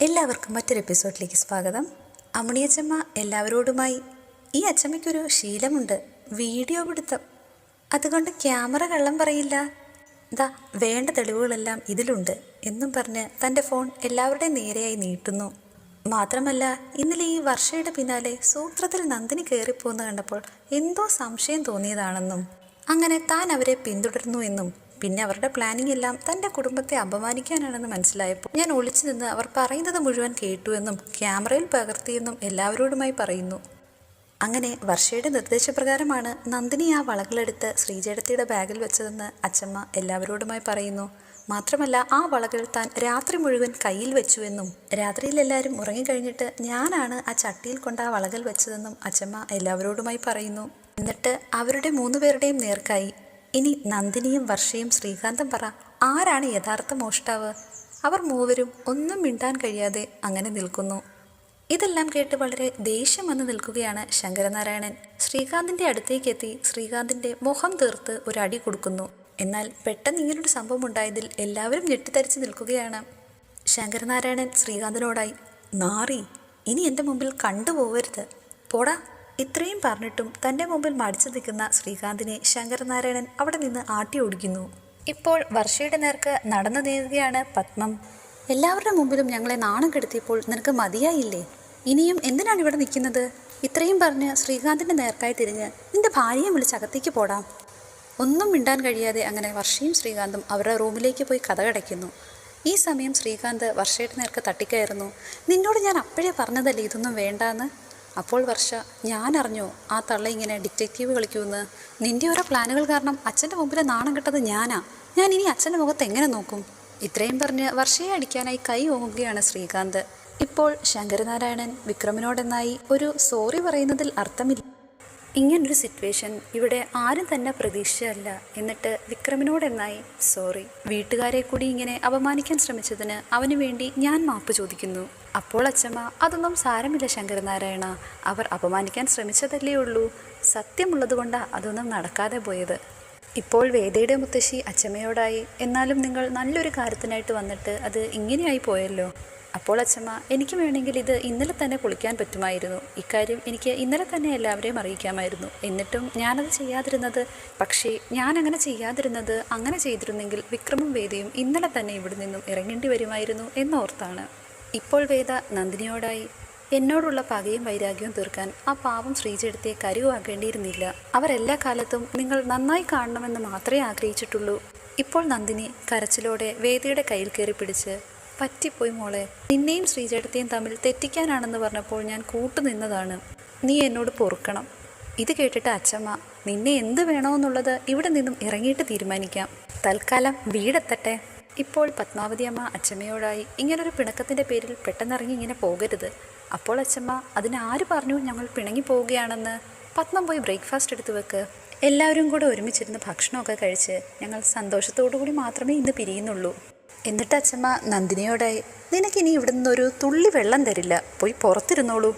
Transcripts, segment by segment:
എല്ലാവർക്കും മറ്റൊരു എപ്പിസോഡിലേക്ക് സ്വാഗതം. അമ്മണിയച്ചമ്മ എല്ലാവരോടുമായി ഈ അച്ചമ്മയ്ക്കൊരു ശീലമുണ്ട്. വീഡിയോ പിടുത്തം. അതുകൊണ്ട് ക്യാമറ കള്ളം പറയില്ല. ദാ വേണ്ട തെളിവുകളെല്ലാം ഇതിലുണ്ട് എന്നും പറഞ്ഞ് തന്റെ ഫോൺ എല്ലാവരുടെയും നേരെയായി നീട്ടുന്നു. മാത്രമല്ല ഇന്നലെ ഈ വർഷയുടെ പിന്നാലെ സൂത്രത്തിൽ നന്ദിനി കയറിപ്പോന്ന് കണ്ടപ്പോൾ എന്തോ സംശയം തോന്നിയതാണെന്നും അങ്ങനെ താൻ അവരെ പിന്തുടരുന്നു എന്നും പിന്നെ അവരുടെ പ്ലാനിംഗ് എല്ലാം തന്റെ കുടുംബത്തെ അപമാനിക്കാനാണെന്ന് മനസ്സിലായപ്പോൾ ഞാൻ ഒളിച്ചു നിന്ന് അവർ പറയുന്നത് മുഴുവൻ കേട്ടുവെന്നും ക്യാമറയിൽ പകർത്തിയെന്നും എല്ലാവരോടുമായി പറയുന്നു. അങ്ങനെ വർഷയുടെ നിർദ്ദേശപ്രകാരമാണ് നന്ദിനി ആ വളകളെടുത്ത് ശ്രീജേടത്തിയുടെ ബാഗിൽ വെച്ചതെന്ന് അച്ചമ്മ എല്ലാവരോടുമായി പറയുന്നു. മാത്രമല്ല ആ വളകൾ താൻ രാത്രി മുഴുവൻ കയ്യിൽ വെച്ചുവെന്നും രാത്രിയിൽ എല്ലാവരും ഉറങ്ങിക്കഴിഞ്ഞിട്ട് ഞാനാണ് ആ ചട്ടിയിൽ കൊണ്ട് ആ വളകൾ വെച്ചതെന്നും അച്ചമ്മ എല്ലാവരോടുമായി പറയുന്നു. എന്നിട്ട് അവരുടെ മൂന്നുപേരുടെയും നേർക്കായി ഇനി നന്ദിനിയും വർഷയും ശ്രീകാന്തം പറ. ആരാണ് യഥാർത്ഥ മോഷ്ടാവ്? അവർ മൂവരും ഒന്നും മിണ്ടാൻ കഴിയാതെ അങ്ങനെ നിൽക്കുന്നു. ഇതെല്ലാം കേട്ട് വളരെ ദേഷ്യം വന്ന് നിൽക്കുകയാണ് ശങ്കരനാരായണൻ. ശ്രീകാന്തിന്റെ അടുത്തേക്ക് എത്തി ശ്രീകാന്തിന്റെ മുഖം തീർത്ത് ഒരു അടി കൊടുക്കുന്നു. എന്നാൽ പെട്ടെന്ന് ഇങ്ങനൊരു സംഭവം ഉണ്ടായതിൽ എല്ലാവരും ഞെട്ടിത്തരിച്ച് നിൽക്കുകയാണ്. ശങ്കരനാരായണൻ ശ്രീകാന്തിനോടായി നാറി ഇനി എന്റെ മുമ്പിൽ കണ്ടുപോകരുത് പോടാ. ഇത്രയും പറഞ്ഞിട്ടും തന്റെ മുമ്പിൽ മടിച്ചു നിൽക്കുന്ന ശ്രീകാന്തിനെ ശങ്കരനാരായണൻ അവിടെ നിന്ന് ആട്ടി ഓടിക്കുന്നു. ഇപ്പോൾ വർഷയുടെ നേർക്ക് നടന്നു നീങ്ങുകയാണ് പത്മം. എല്ലാവരുടെ മുമ്പിലും ഞങ്ങളെ നാണം കെടുത്തിയപ്പോൾ നിനക്ക് മതിയായില്ലേ? ഇനിയും എന്തിനാണ് ഇവിടെ നിൽക്കുന്നത്? ഇത്രയും പറഞ്ഞ് ശ്രീകാന്തിന്റെ നേർക്കായി തിരിഞ്ഞ് നിന്റെ ഭാര്യയെ വിളിച്ച് അകത്തേക്ക് പോടാം. ഒന്നും മിണ്ടാൻ കഴിയാതെ അങ്ങനെ വർഷയും ശ്രീകാന്തും അവരുടെ റൂമിലേക്ക് പോയി കഥകടയ്ക്കുന്നു. ഈ സമയം ശ്രീകാന്ത് വർഷയുടെ നേർക്ക് തട്ടിക്കയറുന്നു. നിന്നോട് ഞാൻ അപ്പോഴേ പറഞ്ഞതല്ലേ ഇതൊന്നും വേണ്ടാന്ന്? അപ്പോൾ വർഷ ഞാൻ അറിഞ്ഞോ ആ തള്ള ഇങ്ങനെ ഡിറ്റക്റ്റീവ് കളിക്കുമെന്ന്? നിന്റെ ഓരോ പ്ലാനുകൾ കാരണം അച്ഛന്റെ മുമ്പിൽ നാണം കിട്ടത് ഞാനാ. ഞാൻ ഇനി അച്ഛന്റെ മുഖത്ത് എങ്ങനെ നോക്കും? ഇത്രയും പറഞ്ഞ് വർഷയെ അടിക്കാനായി കൈ ഓങ്ങുകയാണ് ശ്രീകാന്ത്. ഇപ്പോൾ ശങ്കരനാരായണൻ വിക്രമിനോടെന്നായി ഒരു സോറി പറയുന്നതിൽ അർത്ഥമില്ല. ഇങ്ങനൊരു സിറ്റുവേഷൻ ഇവിടെ ആരും തന്നെ പ്രതീക്ഷയല്ല എന്നിട്ട് വിക്രമിനോട് വിക്രമിനോടെന്നായി സോറി വീട്ടുകാരെ കൂടി ഇങ്ങനെ അപമാനിക്കാൻ ശ്രമിച്ചതിന് അവന് വേണ്ടി ഞാൻ മാപ്പ് ചോദിക്കുന്നു. അപ്പോൾ അച്ചമ്മ അതൊന്നും സാരമില്ല ശങ്കരനാരായണ. അവർ അപമാനിക്കാൻ ശ്രമിച്ചതല്ലേ ഉള്ളൂ. സത്യമുള്ളതുകൊണ്ടാണ് അതൊന്നും നടക്കാതെ പോയത്. ഇപ്പോൾ വേദയുടെ മുത്തശ്ശി അച്ചമ്മയോടായി എന്നാലും നിങ്ങൾ നല്ലൊരു കാര്യത്തിനായിട്ട് വന്നിട്ട് അത് ഇങ്ങനെയായി പോയല്ലോ. അപ്പോൾ അച്ചമ്മ എനിക്ക് വേണമെങ്കിൽ ഇത് ഇന്നലെ തന്നെ കുളിക്കാൻ പറ്റുമായിരുന്നു. ഇക്കാര്യം എനിക്ക് ഇന്നലെ തന്നെ എല്ലാവരെയും അറിയിക്കാമായിരുന്നു. എന്നിട്ടും ഞാനത് ചെയ്യാതിരുന്നത് പക്ഷേ ഞാൻ അങ്ങനെ ചെയ്യാതിരുന്നത് അങ്ങനെ ചെയ്തിരുന്നെങ്കിൽ വിക്രമും വേദിയും ഇന്നലെ തന്നെ ഇവിടെ നിന്നും ഇറങ്ങേണ്ടി വരുമായിരുന്നു എന്നോർത്താണ്. ഇപ്പോൾ വേദ നന്ദിനിയോടായി എന്നോടുള്ള പകയും വൈരാഗ്യവും തീർക്കാൻ ആ പാവം ശ്രീജെടുത്തെ കരുവാക്കേണ്ടിയിരുന്നില്ല അവർ എല്ലാ കാലത്തും നിങ്ങൾ നന്നായി കാണണമെന്ന് മാത്രമേ ആഗ്രഹിച്ചിട്ടുള്ളൂ. ഇപ്പോൾ നന്ദിനി കരച്ചിലോടെ വേദിയുടെ കയ്യിൽ കയറി പിടിച്ച് പറ്റിപ്പോയി മോളെ നിന്നെയും ശ്രീചേട്ടത്തെയും തമ്മിൽ തെറ്റിക്കാനാണെന്ന് പറഞ്ഞപ്പോൾ ഞാൻ കൂട്ടുനിന്നതാണ് നീ എന്നോട് പൊറുക്കണം. ഇത് കേട്ടിട്ട് അച്ചമ്മ നിന്നെ എന്ത് വേണമെന്നുള്ളത് ഇവിടെ നിന്നും ഇറങ്ങിയിട്ട് തീരുമാനിക്കാം. തൽക്കാലം വീടെത്തട്ടെ. ഇപ്പോൾ പത്മാവതി അമ്മ അച്ചമ്മയോടായി ഇങ്ങനൊരു പിണക്കത്തിന്റെ പേരിൽ പെട്ടെന്നിറങ്ങി ഇങ്ങനെ പോകരുത്. അപ്പോൾ അച്ഛമ്മ അതിന് ആര് പറഞ്ഞു ഞങ്ങൾ പിണങ്ങി പോവുകയാണെന്ന്? പത്മം പോയി ബ്രേക്ക്ഫാസ്റ്റ് എടുത്തു വെക്ക്. എല്ലാവരും കൂടെ ഒരുമിച്ചിരുന്ന് ഭക്ഷണമൊക്കെ കഴിച്ച് ഞങ്ങൾ സന്തോഷത്തോടു കൂടി മാത്രമേ ഇന്ന് പിരിയുന്നുള്ളൂ. എന്നിട്ട് അച്ഛമ്മ നന്ദിനിയോടായി നിനക്കിനി ഇവിടെ നിന്നൊരു തുള്ളി വെള്ളം തരില്ല പോയി പുറത്തിരുന്നോളൂ.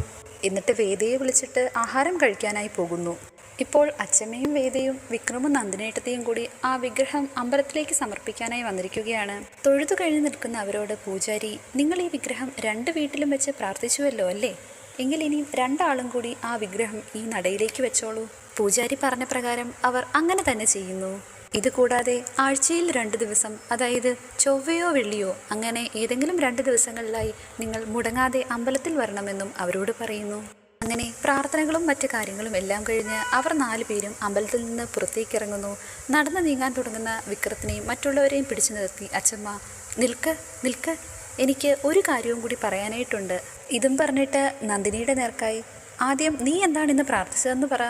എന്നിട്ട് വേദയെ വിളിച്ചിട്ട് ആഹാരം കഴിക്കാനായി പോകുന്നു. ഇപ്പോൾ അച്ചമ്മയും വേദയും വിക്രമും നന്ദിനേട്ടത്തെയും കൂടി ആ വിഗ്രഹം അമ്പലത്തിലേക്ക് സമർപ്പിക്കാനായി വന്നിരിക്കുകയാണ്. തൊഴുതു കഴിഞ്ഞ് നിൽക്കുന്ന അവരോട് പൂജാരി നിങ്ങൾ ഈ വിഗ്രഹം രണ്ട് വീട്ടിലും വെച്ച് പ്രാർത്ഥിച്ചുവല്ലോ അല്ലേ? എങ്കിൽ ഇനി രണ്ടാളും കൂടി ആ വിഗ്രഹം ഈ നടയിലേക്ക് വെച്ചോളൂ. പൂജാരി പറഞ്ഞ പ്രകാരം അവർ അങ്ങനെ തന്നെ ചെയ്യുന്നു. ഇതുകൂടാതെ ആഴ്ചയിൽ രണ്ട് ദിവസം അതായത് ചൊവ്വയോ വെള്ളിയോ അങ്ങനെ ഏതെങ്കിലും രണ്ട് ദിവസങ്ങളിലായി നിങ്ങൾ മുടങ്ങാതെ അമ്പലത്തിൽ വരണമെന്നും അവരോട് പറയുന്നു. അങ്ങനെ പ്രാർത്ഥനകളും മറ്റു കാര്യങ്ങളും എല്ലാം കഴിഞ്ഞ് അവർ നാലു പേരും അമ്പലത്തിൽ നിന്ന് പുറത്തേക്ക് ഇറങ്ങുന്നു നടന്നു നീങ്ങാൻ തുടങ്ങുന്ന വിക്രത്തിനെയും മറ്റുള്ളവരെയും പിടിച്ചു നിർത്തി അച്ചമ്മ നിൽക്ക് നിൽക്ക്. എനിക്ക് ഒരു കാര്യവും കൂടി പറയാനായിട്ടുണ്ട്. ഇതും പറഞ്ഞിട്ട് നന്ദിനിയുടെ നേർക്കായി. ആദ്യം നീ എന്താണ് ഇന്ന് പ്രാർത്ഥിച്ചതെന്ന് പറ.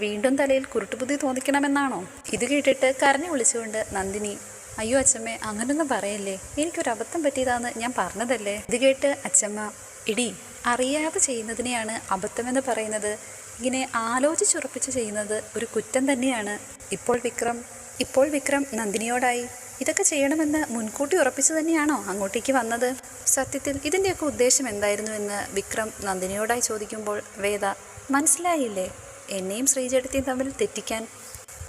വീണ്ടും തലയിൽ കുരുട്ടുബുദ്ധി തോന്നിക്കണമെന്നാണോ? ഇത് കേട്ടിട്ട് കരഞ്ഞു വിളിച്ചുകൊണ്ട് നന്ദിനി അയ്യോ അച്ഛമ്മേ അങ്ങനൊന്നും പറയല്ലേ. എനിക്കൊരു അബദ്ധം പറ്റിയതാന്ന് ഞാൻ പറഞ്ഞതല്ലേ? ഇത് കേട്ട് അച്ഛമ്മ ഇടി അറിയാതെ ചെയ്യുന്നതിനെയാണ് അബദ്ധമെന്ന് പറയുന്നത്. ഇങ്ങനെ ആലോചിച്ചുറപ്പിച്ച് ചെയ്യുന്നത് ഒരു കുറ്റം തന്നെയാണ്. ഇപ്പോൾ വിക്രം ഇപ്പോൾ വിക്രം നന്ദിനിയോടായി. ഇതൊക്കെ ചെയ്യണമെന്ന് മുൻകൂട്ടി ഉറപ്പിച്ചു തന്നെയാണോ അങ്ങോട്ടേക്ക് വന്നത്? സത്യത്തിൽ ഇതിന്റെയൊക്കെ ഉദ്ദേശം എന്തായിരുന്നു എന്ന് വിക്രം നന്ദിനിയോടായി ചോദിക്കുമ്പോൾ വേദ മനസ്സിലായില്ലേ? എന്നെയും ശ്രീജേട്ടത്തെയും തമ്മിൽ തെറ്റിക്കാൻ.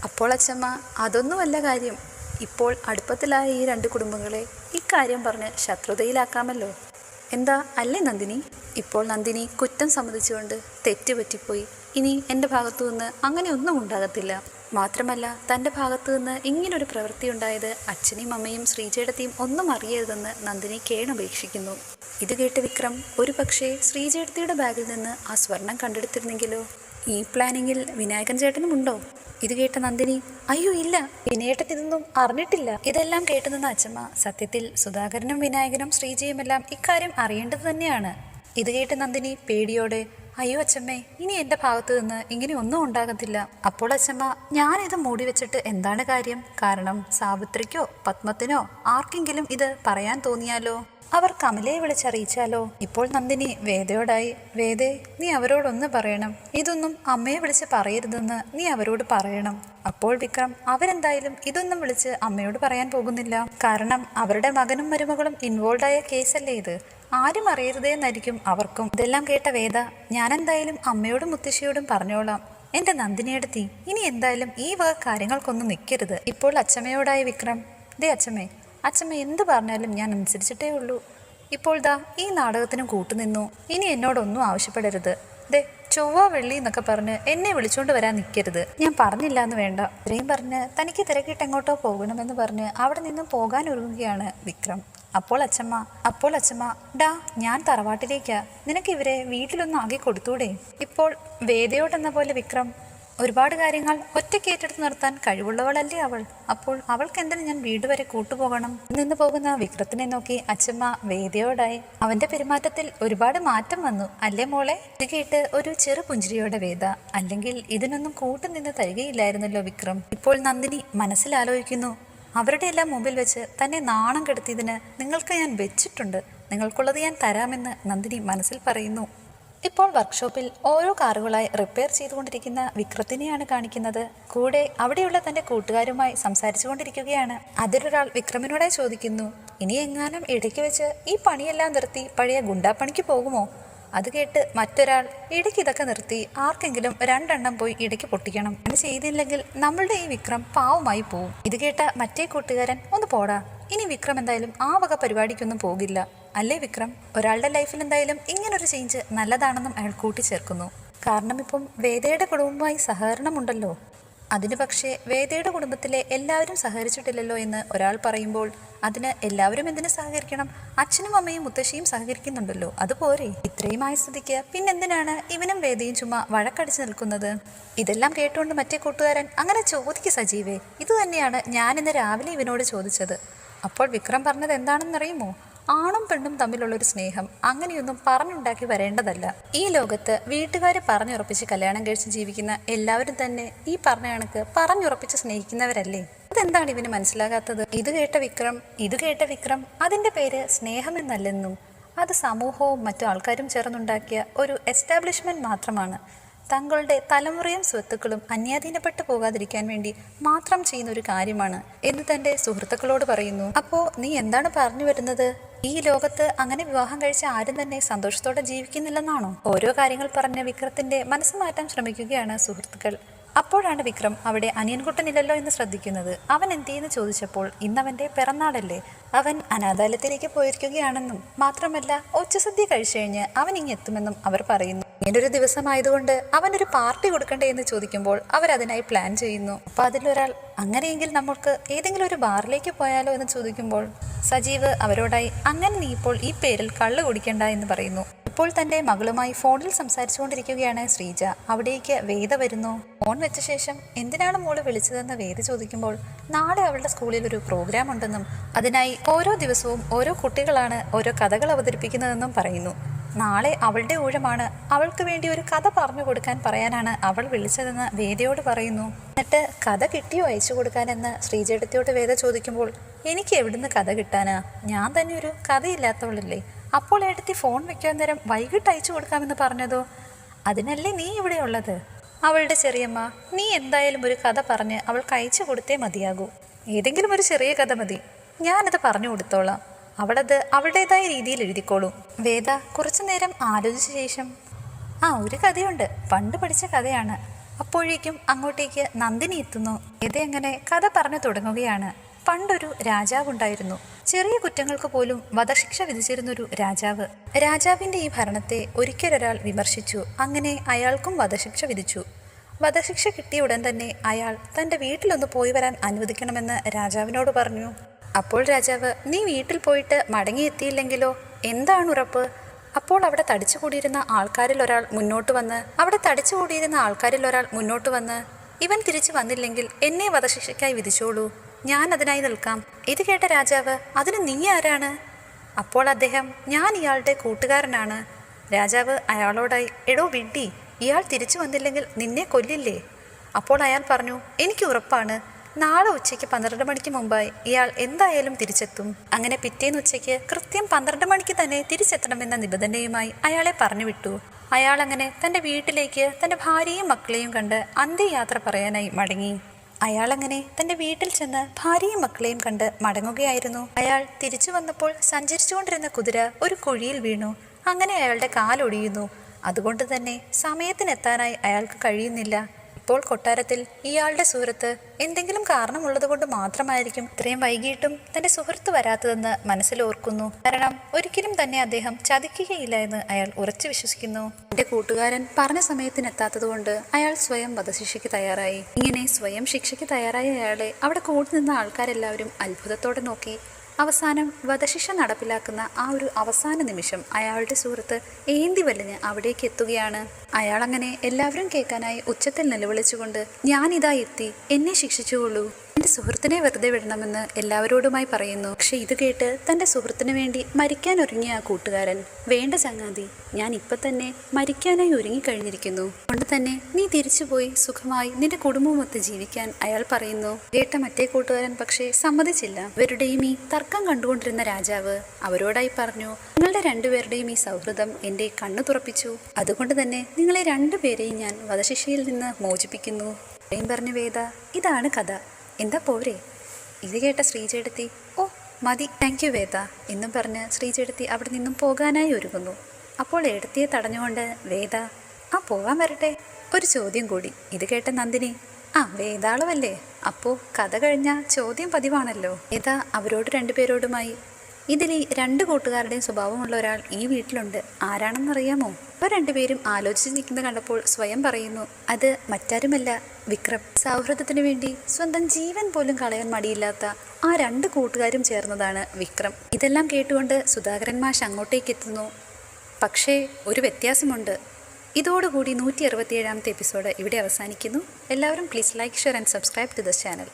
അപ്പോൾ അച്ഛമ്മ അതൊന്നുമല്ല കാര്യം. ഇപ്പോൾ അടുപ്പത്തിലായ ഈ രണ്ട് കുടുംബങ്ങളെ ഇക്കാര്യം പറഞ്ഞ് ശത്രുതയിലാക്കാമല്ലോ. എന്താ? അല്ലേ നന്ദിനി? ഇപ്പോൾ നന്ദിനി കുറ്റം സമ്മതിച്ചുകൊണ്ട് തെറ്റുപറ്റിപ്പോയി ഇനി എന്റെ ഭാഗത്തു നിന്ന് അങ്ങനെ ഒന്നും ഉണ്ടാകത്തില്ല. മാത്രമല്ല തന്റെ ഭാഗത്തു നിന്ന് ഇങ്ങനൊരു പ്രവൃത്തി ഉണ്ടായത് അച്ഛനെയും അമ്മയും ശ്രീജേടത്തെയും ഒന്നും അറിയരുതെന്ന് നന്ദിനി കേണപേക്ഷിക്കുന്നു. ഇത് കേട്ട് വിക്രം ഒരു പക്ഷേ ശ്രീജേടത്തിയുടെ ബാഗിൽ നിന്ന് ആ സ്വർണം കണ്ടെടുത്തിരുന്നെങ്കിലോ? ഈ പ്ലാനിങ്ങിൽ വിനായകൻ ചേട്ടനും ഉണ്ടോ? ഇത് കേട്ട നന്ദിനി അയ്യോ ഇല്ല. വിനയേട്ടൻ ഇതൊന്നും അറിഞ്ഞിട്ടില്ല. ഇതെല്ലാം കേട്ടു നിന്ന അച്ഛമ്മ സത്യത്തിൽ സുധാകരനും വിനായകനും ശ്രീജയുമെല്ലാം ഇക്കാര്യം അറിയേണ്ടത് തന്നെയാണ്. ഇത് കേട്ട് നന്ദിനി പേടിയോടെ അയ്യോ അച്ഛമ്മേ ഇനി എന്റെ ഭാഗത്ത് നിന്ന് ഇങ്ങനെ ഒന്നും ഉണ്ടാകത്തില്ല. അപ്പോൾ അച്ഛമ്മ ഞാനിത് മൂടി വെച്ചിട്ട് എന്താണ് കാര്യം? കാരണം സാവിത്രിക്കോ പത്മത്തിനോ ആർക്കെങ്കിലും ഇത് പറയാൻ തോന്നിയാലോ? അവർ കമലയെ വിളിച്ചറിയിച്ചാലോ? ഇപ്പോൾ നന്ദിനി വേദയോടായി വേദേ നീ അവരോടൊന്ന് പറയണം. ഇതൊന്നും അമ്മയെ വിളിച്ച് പറയരുതെന്ന് നീ അവരോട് പറയണം. അപ്പോൾ വിക്രം അവരെന്തായാലും ഇതൊന്നും വിളിച്ച് അമ്മയോട് പറയാൻ പോകുന്നില്ല. കാരണം അവരുടെ മകനും മരുമകളും ഇൻവോൾവ് ആയ കേസല്ലേ ഇത്? ആരും അറിയരുതേന്നായിരിക്കും അവർക്കും. ഇതെല്ലാം കേട്ട വേദ ഞാനെന്തായാലും അമ്മയോടും മുത്തശ്ശിയോടും പറഞ്ഞോളാം. എന്റെ നന്ദിനിയെടുത്തി ഇനി എന്തായാലും ഈ വക കാര്യങ്ങൾക്കൊന്നും നിൽക്കരുത് ഇപ്പോൾ അച്ഛമ്മയോടായി വിക്രം. ദേ അച്ഛമ്മേ അച്ഛമ്മ എന്ത് പറഞ്ഞാലും ഞാൻ അനുസരിച്ചിട്ടേ ഉള്ളൂ. ഇപ്പോൾ ദാ ഈ നാടകത്തിനും കൂട്ടുനിന്നു. ഇനി എന്നോടൊന്നും ആവശ്യപ്പെടരുത്. ദേ ചൊവ്വ വെള്ളി എന്നൊക്കെ പറഞ്ഞ് എന്നെ വിളിച്ചുകൊണ്ട് വരാൻ നിൽക്കരുത് ഞാൻ പറഞ്ഞില്ല എന്ന് വേണ്ട. ഇത്രയും പറഞ്ഞ് തനിക്ക് തിരക്കിട്ട് എങ്ങോട്ടോ പോകണമെന്ന് പറഞ്ഞ് അവിടെ നിന്നും പോകാൻ ഒരുങ്ങുകയാണ് വിക്രം. അപ്പോൾ അച്ഛമ്മ അപ്പോൾ അച്ഛമ്മ ഡാ ഞാൻ തറവാട്ടിലേക്ക്. നിനക്ക് ഇവരെ വീട്ടിലൊന്നും ആകെ കൊടുത്തൂടെ? ഇപ്പോൾ വേദയോട്ടെന്ന പോലെ വിക്രം ഒരുപാട് കാര്യങ്ങൾ ഒറ്റയ്ക്ക് ഏറ്റെടുത്ത് നിർത്താൻ കഴിവുള്ളവളല്ലേ അവൾ? അപ്പോൾ അവൾക്ക് എന്തിനു ഞാൻ വീട് വരെ കൂട്ടുപോകണം? നിന്ന് പോകുന്ന വിക്രത്തിനെ നോക്കി അച്ഛമ്മ വേദയോടായി. അവന്റെ പെരുമാറ്റത്തിൽ ഒരുപാട് മാറ്റം വന്നു അല്ലേ മോളെ? ഇത് കേട്ട് ഒരു ചെറു പുഞ്ചിരിയോടെ വേദ അല്ലെങ്കിൽ ഇതിനൊന്നും കൂട്ടുനിന്ന് തരികയില്ലായിരുന്നല്ലോ വിക്രം. ഇപ്പോൾ നന്ദിനി മനസ്സിലാലോചിക്കുന്നു അവരുടെ എല്ലാം മുമ്പിൽ വെച്ച് തന്നെ നാണം കെടുത്തിയതിന് നിങ്ങൾക്ക് ഞാൻ വെച്ചിട്ടുണ്ട്. നിങ്ങൾക്കുള്ളത് ഞാൻ തരാമെന്ന് നന്ദിനി മനസ്സിൽ പറയുന്നു. ഇപ്പോൾ വർക്ക്ഷോപ്പിൽ ഓരോ കാറുകളായി റിപ്പയർ ചെയ്തുകൊണ്ടിരിക്കുന്ന വിക്രത്തിനെയാണ് കാണിക്കുന്നത്. കൂടെ അവിടെയുള്ള തന്റെ കൂട്ടുകാരുമായി സംസാരിച്ചു കൊണ്ടിരിക്കുകയാണ് അതിലൊരാൾ വിക്രമിനോടായി ചോദിക്കുന്നു ഇനി എങ്ങാനും ഇടയ്ക്ക് വെച്ച് ഈ പണിയെല്ലാം നിർത്തി പഴയ ഗുണ്ടാപ്പണിക്ക് പോകുമോ? അത് കേട്ട് മറ്റൊരാൾ ഇടയ്ക്ക് ഇതൊക്കെ നിർത്തി ആർക്കെങ്കിലും രണ്ടെണ്ണം പോയി ഇടയ്ക്ക് പൊട്ടിക്കണം. അങ്ങനെ ചെയ്തില്ലെങ്കിൽ നമ്മളുടെ ഈ വിക്രം പാവമായി പോവും. ഇത് കേട്ട മറ്റേ കൂട്ടുകാരൻ ഒന്ന് പോടാ ഇനി വിക്രം എന്തായാലും ആ വക പരിപാടിക്കൊന്നും പോകില്ല. അല്ലേ വിക്രം? ഒരാളുടെ ലൈഫിൽ എന്തായാലും ഇങ്ങനൊരു ചേഞ്ച് നല്ലതാണെന്നും അയാൾ കൂട്ടിച്ചേർക്കുന്നു. കാരണം ഇപ്പം വേദയുടെ കുടുംബവുമായി സഹകരണമുണ്ടല്ലോ. അതിന് പക്ഷേ വേദയുടെ കുടുംബത്തിലെ എല്ലാവരും സഹകരിച്ചിട്ടില്ലല്ലോ എന്ന് ഒരാൾ പറയുമ്പോൾ അതിന് എല്ലാവരും എന്തിനു സഹകരിക്കണം? അച്ഛനും അമ്മയും മുത്തശ്ശിയും സഹകരിക്കുന്നുണ്ടല്ലോ. അതുപോരെ ആയ സ്ഥിതിക്ക് പിന്നെന്തിനാണ് ഇവനും വേദയും ചുമ്മാ വഴക്കടിച്ചു നിൽക്കുന്നത്? ഇതെല്ലാം കേട്ടുകൊണ്ട് മറ്റേ കൂട്ടുകാരൻ അങ്ങനെ ചോദിക്ക് സജീവേ. ഇത് തന്നെയാണ് ഞാൻ ഇന്ന് രാവിലെ ഇവനോട് ചോദിച്ചത്. അപ്പോൾ വിക്രം പറഞ്ഞത് എന്താണെന്നറിയുമോ ആണും പെണ്ണും തമ്മിലുള്ള ഒരു സ്നേഹം അങ്ങനെയൊന്നും പറഞ്ഞുണ്ടാക്കി വരേണ്ടതല്ല. ഈ ലോകത്ത് വീട്ടുകാർ പറഞ്ഞുറപ്പിച്ച് കല്യാണം കഴിച്ച് ജീവിക്കുന്ന എല്ലാവരും തന്നെ ഈ പറഞ്ഞ കണക്ക് പറഞ്ഞുറപ്പിച്ച് സ്നേഹിക്കുന്നവരല്ലേ? അതെന്താണ് ഇവന് മനസ്സിലാകാത്തത്? ഇത് കേട്ട വിക്രം ഇത് കേട്ട വിക്രം അതിന്റെ പേര് സ്നേഹമെന്നല്ലെന്നും അത് സമൂഹവും മറ്റു ആൾക്കാരും ചേർന്നുണ്ടാക്കിയ ഒരു എസ്റ്റാബ്ലിഷ്മെന്റ് മാത്രമാണ്. തങ്ങളുടെ തലമുറയും സ്വത്തുക്കളും അന്യാധീനപ്പെട്ടു പോകാതിരിക്കാൻ വേണ്ടി മാത്രം ചെയ്യുന്ന ഒരു കാര്യമാണ് എന്ന് തന്റെ സുഹൃത്തുക്കളോട് പറയുന്നു. അപ്പോ നീ എന്താണ് പറഞ്ഞു വരുന്നത്? ഈ ലോകത്ത് അങ്ങനെ വിവാഹം കഴിച്ച ആരും തന്നെ സന്തോഷത്തോടെ ജീവിക്കുന്നില്ലെന്നാണോ? ഓരോ കാര്യങ്ങൾ പറഞ്ഞ വിക്രത്തിന്റെ മനസ്സ് മാറ്റാൻ ശ്രമിക്കുകയാണ് സുഹൃത്തുക്കൾ. അപ്പോഴാണ് വിക്രം അവിടെ അനിയൻകുട്ടനില്ലല്ലോ എന്ന് ശ്രദ്ധിക്കുന്നത്. അവൻ എന്തിയെന്ന് ചോദിച്ചപ്പോൾ ഇന്നവന്റെ പിറന്നാളല്ലേ. അവൻ അനാഥാലയത്തിലേക്ക് പോയിരിക്കുകയാണെന്നും മാത്രമല്ല ഉച്ചസദ്യ കഴിച്ചു കഴിഞ്ഞ് അവൻ ഇങ്ങെത്തുമെന്നും അവർ പറയുന്നു. ഇങ്ങനൊരു ദിവസമായതുകൊണ്ട് അവനൊരു പാർട്ടി കൊടുക്കണ്ടേ എന്ന് ചോദിക്കുമ്പോൾ അവരതിനായി പ്ലാൻ ചെയ്യുന്നു. അപ്പൊ അതിലൊരാൾ അങ്ങനെയെങ്കിൽ നമ്മൾക്ക് ഏതെങ്കിലും ഒരു ബാറിലേക്ക് പോയാലോ? എന്ന് ചോദിക്കുമ്പോൾ സജീവ് അവരോടായി അങ്ങനെ നീ ഇപ്പോൾ ഈ പേരിൽ കള്ളു കുടിക്കണ്ട എന്ന് പറയുന്നു. ഇപ്പോൾ തന്റെ മകളുമായി ഫോണിൽ സംസാരിച്ചുകൊണ്ടിരിക്കുകയാണ് ശ്രീജ. അവിടേക്ക് വേദ വരുന്നു. ഫോൺ വെച്ച ശേഷം എന്തിനാണ് മോൾ വിളിച്ചതെന്ന് വേദ ചോദിക്കുമ്പോൾ നാളെ അവളുടെ സ്കൂളിൽ ഒരു പ്രോഗ്രാം ഉണ്ടെന്നും അതിനായി ഓരോ ദിവസവും ഓരോ കുട്ടികളാണ് ഓരോ കഥകൾ അവതരിപ്പിക്കുന്നതെന്നും പറയുന്നു. നാളെ അവളുടെ ഊഴമാണ്. അവൾക്ക് വേണ്ടി ഒരു കഥ പറഞ്ഞു കൊടുക്കാൻ പറയാനാണ് അവൾ വിളിച്ചതെന്ന് വേദയോട് പറയുന്നു. എന്നിട്ട് കഥ കിട്ടിയോ അയച്ചു കൊടുക്കാനെന്ന് ശ്രീജേടത്തിയോട് വേദ ചോദിക്കുമ്പോൾ എനിക്ക് എവിടുന്ന് കഥ കിട്ടാനാ? ഞാൻ തന്നെ ഒരു കഥയില്ലാത്തവളല്ലേ. അപ്പോൾ എടുത്തി ഫോൺ വെക്കാൻ നേരം വൈകിട്ട് അയച്ചു കൊടുക്കാമെന്ന് പറഞ്ഞതോ? അതിനല്ലേ നീ ഇവിടെ ഉള്ളത്? അവളുടെ ചെറിയമ്മ നീ എന്തായാലും ഒരു കഥ പറഞ്ഞ് അവൾക്ക് അയച്ചു കൊടുത്തേ മതിയാകൂ. ഏതെങ്കിലും ഒരു ചെറിയ കഥ മതി. ഞാനത് പറഞ്ഞു കൊടുത്തോളാം. അവളത് അവളുടേതായ രീതിയിൽ എഴുതിക്കോളൂ. വേദ കുറച്ചു നേരം ആലോചിച്ച ശേഷം ആ ഒരു കഥയുണ്ട്. പണ്ട് പഠിച്ച കഥയാണ്. അപ്പോഴേക്കും അങ്ങോട്ടേക്ക് നന്ദിനി എത്തുന്നു. എങ്ങനെ കഥ പറഞ്ഞു തുടങ്ങുകയാണ്. പണ്ടൊരു രാജാവുണ്ടായിരുന്നു. ചെറിയ കുറ്റങ്ങൾക്ക് പോലും വധശിക്ഷ വിധിച്ചിരുന്നൊരു രാജാവ്. രാജാവിന്റെ ഈ ഭരണത്തെ ഒരിക്കലൊരാൾ വിമർശിച്ചു. അങ്ങനെ അയാൾക്കും വധശിക്ഷ വിധിച്ചു. വധശിക്ഷ കിട്ടിയ ഉടൻ തന്നെ അയാൾ തന്റെ വീട്ടിലൊന്ന് പോയി വരാൻ അനുവദിക്കണമെന്ന് രാജാവിനോട് പറഞ്ഞു. അപ്പോൾ രാജാവ് നീ വീട്ടിൽ പോയിട്ട് മടങ്ങിയെത്തിയില്ലെങ്കിലോ എന്താണ് ഉറപ്പ്? അപ്പോൾ അവിടെ തടിച്ചുകൂടിയിരുന്ന ആൾക്കാരിൽ ഒരാൾ മുന്നോട്ട് വന്ന് അവിടെ തടിച്ചുകൂടിയിരുന്ന ആൾക്കാരിൽ ഒരാൾ മുന്നോട്ട് വന്ന് ഇവൻ തിരിച്ചു വന്നില്ലെങ്കിൽ എന്നെ വധശിക്ഷയ്ക്കായി വിധിച്ചോളൂ. ഞാൻ അതിനായി നിൽക്കാം. ഇത് കേട്ട രാജാവ് അതിന് നീ ആരാണ്? അപ്പോൾ അദ്ദേഹം ഞാൻ ഇയാളുടെ കൂട്ടുകാരനാണ്. രാജാവ് അയാളോടായി എടോ വിഡ്ഡി ഇയാൾ തിരിച്ചു വന്നില്ലെങ്കിൽ നിന്നെ കൊല്ലില്ലേ? അപ്പോൾ അയാൾ പറഞ്ഞു എനിക്ക് ഉറപ്പാണ്. നാളെ ഉച്ചയ്ക്ക് പന്ത്രണ്ട് മണിക്ക് മുമ്പായി ഇയാൾ എന്തായാലും തിരിച്ചെത്തും. അങ്ങനെ പിറ്റേന്ന് ഉച്ചയ്ക്ക് കൃത്യം പന്ത്രണ്ട് മണിക്ക് തന്നെ തിരിച്ചെത്തണമെന്ന നിബന്ധനയുമായി അയാളെ പറഞ്ഞു വിട്ടു അയാൾ അങ്ങനെ തന്റെ വീട്ടിലേക്ക് തന്റെ ഭാര്യയും മക്കളെയും കണ്ട് അന്ത്യയാത്ര പറയാനായി മടങ്ങി. അയാൾ അങ്ങനെ തന്റെ വീട്ടിൽ ചെന്ന് ഭാര്യയും മക്കളെയും കണ്ട് മടങ്ങുകയായിരുന്നു. അയാൾ തിരിച്ചു വന്നപ്പോൾ സഞ്ചരിച്ചുകൊണ്ടിരുന്ന കുതിര ഒരു കുഴിയിൽ വീണു. അങ്ങനെ അയാളുടെ കാലൊടിയുന്നു. അതുകൊണ്ട് തന്നെ സമയത്തിനെത്താനായി അയാൾക്ക് കഴിയുന്നില്ല. ഇപ്പോൾ കൊട്ടാരത്തിൽ ഇയാളുടെ സുഹൃത്ത് എന്തെങ്കിലും കാരണമുള്ളതുകൊണ്ട് മാത്രമായിരിക്കും ഇത്രയും വൈകിട്ടും തന്റെ സുഹൃത്ത് വരാത്തതെന്ന് മനസ്സിൽ ഓർക്കുന്നു. കാരണം ഒരിക്കലും തന്നെ അദ്ദേഹം ചതിക്കുകയില്ല എന്ന് അയാൾ ഉറച്ചു വിശ്വസിക്കുന്നു. എന്റെ കൂട്ടുകാരൻ പറഞ്ഞ സമയത്തിനെത്താത്തതുകൊണ്ട് അയാൾ സ്വയം വധശിക്ഷയ്ക്ക് തയ്യാറായി. ഇങ്ങനെ സ്വയം ശിക്ഷയ്ക്ക് തയ്യാറായ അയാളെ അവിടെ കൂടി നിന്ന ആൾക്കാരെല്ലാവരും അത്ഭുതത്തോടെ നോക്കി അവസാനം വധശിക്ഷ നടപ്പിലാക്കുന്ന ആ ഒരു അവസാന നിമിഷം അയാളുടെ സുഹൃത്ത് ഏന്തി വലിഞ്ഞ് അവിടേക്ക് എത്തുകയാണ്. അയാൾ അങ്ങനെ എല്ലാവരും കേൾക്കാനായി ഉച്ചത്തിൽ നിലവിളിച്ചുകൊണ്ട് ഞാനിതാ എത്തി എന്നെ ശിക്ഷിച്ചുകൊള്ളൂ എന്റെ സുഹൃത്തിനെ വെറുതെ വിടണമെന്ന് എല്ലാവരോടുമായി പറയുന്നു. പക്ഷെ ഇത് കേട്ട് തന്റെ സുഹൃത്തിന് വേണ്ടി മരിക്കാൻ ഒരുങ്ങിയ ആ കൂട്ടുകാരൻ വേണ്ട ചങ്ങാതി ഞാൻ ഇപ്പൊ തന്നെ മരിക്കാനായി ഒരുങ്ങിക്കഴിഞ്ഞിരിക്കുന്നു. അതുകൊണ്ട് തന്നെ നീ തിരിച്ചുപോയി സുഖമായി നിന്റെ കുടുംബമൊത്ത് ജീവിക്കാൻ അയാൾ പറയുന്നു. കേട്ട മറ്റേ കൂട്ടുകാരൻ പക്ഷേ സമ്മതിച്ചില്ല. ഇവരുടെയും ഈ തർക്കം കണ്ടുകൊണ്ടിരുന്ന രാജാവ് അവരോടായി പറഞ്ഞു നിങ്ങളുടെ രണ്ടുപേരുടെയും ഈ സൗഹൃദം എന്റെ കണ്ണു തുറപ്പിച്ചു. അതുകൊണ്ട് തന്നെ നിങ്ങളെ രണ്ടുപേരെയും ഞാൻ വധശിക്ഷയിൽ നിന്ന് മോചിപ്പിക്കുന്നു. ഇത്രയും പറഞ്ഞ വേദ ഇതാണ് കഥ. എന്താ പോരെ? ഇത് കേട്ട ശ്രീചേടത്തി ഓ മതി താങ്ക് യു വേദ എന്നും പറഞ്ഞ് ശ്രീചേടത്തി അവിടെ നിന്നും പോകാനായി ഒരുങ്ങുന്നു. അപ്പോൾ എടുത്തിയെ തടഞ്ഞുകൊണ്ട് വേദ ആ പോകാൻ വരട്ടെ. ഒരു ചോദ്യം കൂടി. ഇത് കേട്ട നന്ദിനി ആ വേദാളവല്ലേ അപ്പോൾ കഥ കഴിഞ്ഞ ചോദ്യം പതിവാണല്ലോ. വേദ അവരോട് രണ്ടുപേരോടുമായി ഇതിൽ രണ്ട് കൂട്ടുകാരുടെയും സ്വഭാവമുള്ള ഒരാൾ ഈ വീട്ടിലുണ്ട്. ആരാണെന്നറിയാമോ? ഇവർ രണ്ടുപേരും ആലോചിച്ച് നിൽക്കുന്നത് കണ്ടപ്പോൾ സ്വയം പറയുന്നു അത് മറ്റാരുമല്ല. വിക്രം സൗഹൃദത്തിന് വേണ്ടി സ്വന്തം ജീവൻ പോലും കളയാൻ മടിയില്ലാത്ത ആ രണ്ട് കൂട്ടുകാരും ചേർന്നതാണ് വിക്രം. ഇതെല്ലാം കേട്ടുകൊണ്ട് സുധാകരൻ മാഷ് അങ്ങോട്ടേക്ക് എത്തുന്നു. പക്ഷേ ഒരു വ്യത്യാസമുണ്ട്. ഇതോടുകൂടി നൂറ്റി അറുപത്തിയേഴാമത്തെ എപ്പിസോഡ് ഇവിടെ അവസാനിക്കുന്നു. എല്ലാവരും please like share and subscribe to the channel